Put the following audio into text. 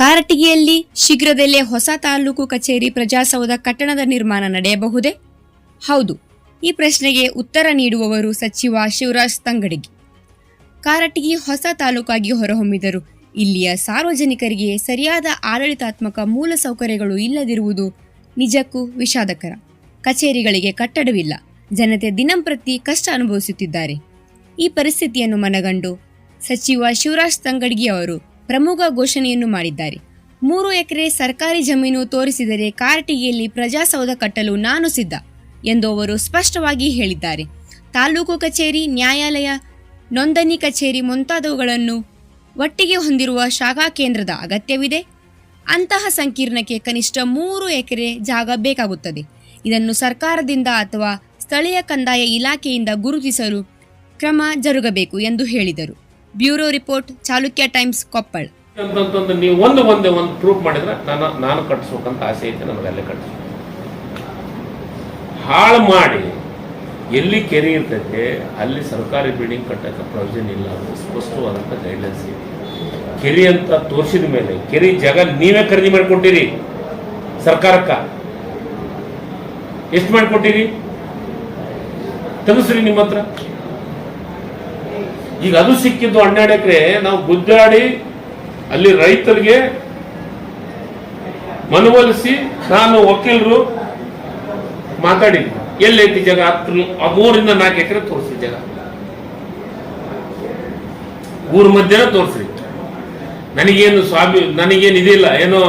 ಕಾರಟಗಿಯಲ್ಲಿ ಶೀಘ್ರದಲ್ಲೇ ಹೊಸ ತಾಲೂಕು ಕಚೇರಿ ಪ್ರಜಾಸೌಧ ಕಟ್ಟಣದ ನಿರ್ಮಾಣ ನಡೆಯಬಹುದೇ? ಹೌದು. ಈ ಪ್ರಶ್ನೆಗೆ ಉತ್ತರ ನೀಡುವವರು ಸಚಿವ ಶಿವರಾಜ್ ತಂಗಡಗಿ. ಕಾರಟಗಿ ಹೊಸ ತಾಲೂಕಾಗಿ ಹೊರಹೊಮ್ಮಿದರು ಇಲ್ಲಿಯ ಸಾರ್ವಜನಿಕರಿಗೆ ಸರಿಯಾದ ಆಡಳಿತಾತ್ಮಕ ಮೂಲಸೌಕರ್ಯಗಳು ಇಲ್ಲದಿರುವುದು ನಿಜಕ್ಕೂ ವಿಷಾದಕರ. ಕಚೇರಿಗಳಿಗೆ ಕಟ್ಟಡವಿಲ್ಲ. ಜನತೆ ದಿನಂಪ್ರತಿ ಕಷ್ಟ ಅನುಭವಿಸುತ್ತಿದ್ದಾರೆ. ಈ ಪರಿಸ್ಥಿತಿಯನ್ನು ಮನಗಂಡು ಸಚಿವ ಶಿವರಾಜ್ ತಂಗಡಗಿ ಅವರು ಪ್ರಮುಖ ಘೋಷಣೆಯನ್ನು ಮಾಡಿದ್ದಾರೆ. ಮೂರು ಎಕರೆ ಸರ್ಕಾರಿ ಜಮೀನು ತೋರಿಸಿದರೆ ಕಾರ್ಟಿಗೆಯಲ್ಲಿ ಪ್ರಜಾಸೌಧ ಕಟ್ಟಲು ನಾನು ಸಿದ್ಧ ಎಂದು ಅವರು ಸ್ಪಷ್ಟವಾಗಿ ಹೇಳಿದ್ದಾರೆ. ತಾಲೂಕು ಕಚೇರಿ, ನ್ಯಾಯಾಲಯ, ನೋಂದಣಿ ಕಚೇರಿ ಮುಂತಾದವುಗಳನ್ನು ಒಟ್ಟಿಗೆ ಹೊಂದಿರುವ ಶಾಖಾ ಕೇಂದ್ರದ ಅಗತ್ಯವಿದೆ. ಅಂತಹ ಸಂಕೀರ್ಣಕ್ಕೆ ಕನಿಷ್ಠ ಮೂರು ಎಕರೆ ಜಾಗ ಬೇಕಾಗುತ್ತದೆ. ಇದನ್ನು ಸರ್ಕಾರದಿಂದ ಅಥವಾ ಸ್ಥಳೀಯ ಕಂದಾಯ ಇಲಾಖೆಯಿಂದ ಗುರುತಿಸಲು ಕ್ರಮ ಜರುಗಬೇಕು ಎಂದು ಹೇಳಿದರು. Bureau report, Chalukya Times, Koppal. ಅಂತಂತಂದ್ರೆ ನೀವು ಒಂದು ಒಂದೇ ಒಂದು ಪ್ರೂಫ್ ಮಾಡಿದ್ರೆ ನಾನು ನಾನು ಕಟ್ಟಿಸ್ಬೇಕಂತ ಆಸೆ ಐತೆ ಅಲ್ಲೇ ಕಟ್ಟಿಸ್ ಹಾಳು ಮಾಡಿ ಎಲ್ಲಿ ಕೆರೆ ಇರ್ತೈತೆ, ಅಲ್ಲಿ ಸರ್ಕಾರಿ ಬಿಲ್ಡಿಂಗ್ ಕಟ್ಟಕ್ಕೆ ಪ್ರಯೋಜನ ಇಲ್ಲ ಅನ್ನೋ ಸ್ಪಷ್ಟವಾದಂಥ ಗೈಡ್ಲೈನ್ಸ್ ಇದೆ. ಕೆರೆ ಅಂತ ತೋರಿಸಿದ ಮೇಲೆ, ಕೆರೆ ಜಾಗ ನೀವೇ ಖರೀದಿ ಮಾಡಿಕೊಟ್ಟಿರಿ ಸರ್ಕಾರಕ್ಕ. ಎಷ್ಟು ಮಾಡಿಕೊಟ್ಟಿರಿ? ತೆಗೆಸ್ರಿ ನಿಮ್ಮ ಹತ್ರ. ಈಗ ಅದು ಸಿಕ್ಕಿದ್ದು ಹನ್ನೆರಡು ಎಕರೆ. ನಾವು ಗುದ್ದಾಡಿ ಅಲ್ಲಿ ರೈತರಿಗೆ ಮನವೊಲಿಸಿ ನಾನು ವಕೀಲರು ಮಾತಾಡಿ ಎಲ್ಲೈತಿ ಜಾಗ? ಹತ್ತು ಮೂರಿಂದ ನಾಲ್ಕು ಎಕರೆ ತೋರಿಸಿ ಜಾಗ. ಊರ ಮಧ್ಯನ ತೋರಿಸಿ. ನನಗೇನು ಸ್ವಾಭಿ ನನಗೇನು ಇದಿಲ್ಲ ಏನೋ